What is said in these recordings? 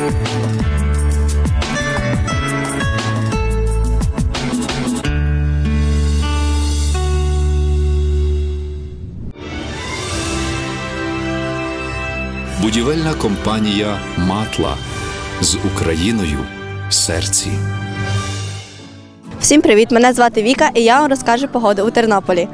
Будівельна компанія Матла з Україною в серці. Всім привіт! Мене звати Віка, і я вам розкажу погоду у Тернополі.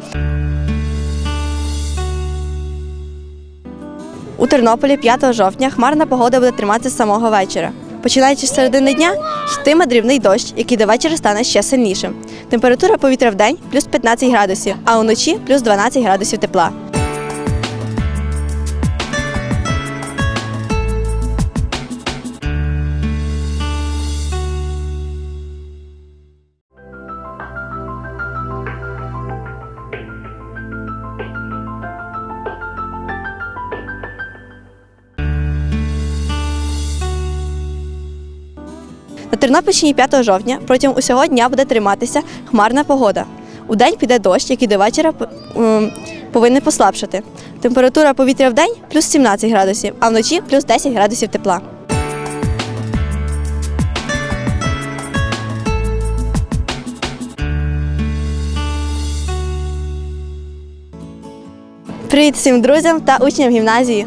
У Тернополі 5 жовтня хмарна погода буде триматися з самого вечора. Починаючи з середини дня, йтиме дрібний дощ, який до вечора стане ще сильнішим. Температура повітря в день плюс 15 градусів, а уночі плюс 12 градусів тепла. На Тернопільщині 5 жовтня протягом усього дня буде триматися хмарна погода. У день піде дощ, який до вечора повинен послабшати. Температура повітря в день плюс 17 градусів, а вночі плюс 10 градусів тепла. Привіт всім друзям та учням гімназії.